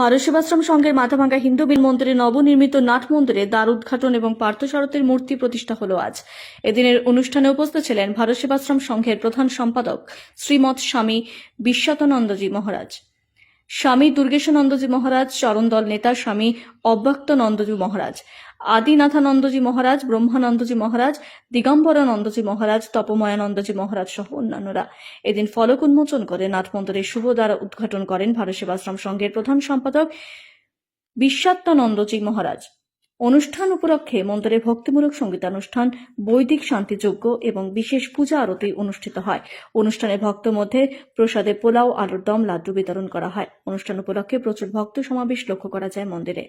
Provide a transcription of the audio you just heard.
ভারত সেবাশ্রম সংঘের মাথাভাঙ্গা হিন্দু বিল মন্দিরে নবনির্মিত নাট মন্দিরে দ্বার উদ্ঘাটন এবং পার্থসারথের মূর্তি প্রতিষ্ঠা হল আজ। এদিনের অনুষ্ঠানে উপস্থিত ছিলেন ভারত সেবাশ্রম সংঘের প্রধান সম্পাদক শ্রীমৎ স্বামী বিশ্বাতনন্দজি মহারাজ। স্বামী দুর্গেশানন্দজি মহারাজ চরণদল নেতা স্বামী অব্যক্তনন্দজি মহারাজ, আদিনাথানন্দজি মহারাজ, ব্রহ্মানন্দজি মহারাজ, দিগম্বরানন্দজি মহারাজ, তপময়ানন্দজি মহারাজ সহ অন্যান্যরা। এদিন ফলক উন্মোচন করে নাট শুভ দ্বারা উদ্ঘাটন করেন ভারত সেবাশ্রম সংঘের প্রধান সম্পাদক বিশ্বাত্মানন্দজি মহারাজ। অনুষ্ঠান উপলক্ষে মন্দিরে ভক্তিমূলক সঙ্গীতানুষ্ঠান, বৈদিক শান্তিযজ্ঞ এবং বিশেষ পূজা আরতি অনুষ্ঠিত হয়। অনুষ্ঠানে ভক্ত মধ্যে প্রসাদে পোলাও, আলুর দম, লাড্ডু বিতরণ করা হয়। অনুষ্ঠান উপলক্ষে প্রচুর ভক্ত সমাবেশ লক্ষ্য করা যায় মন্দিরে।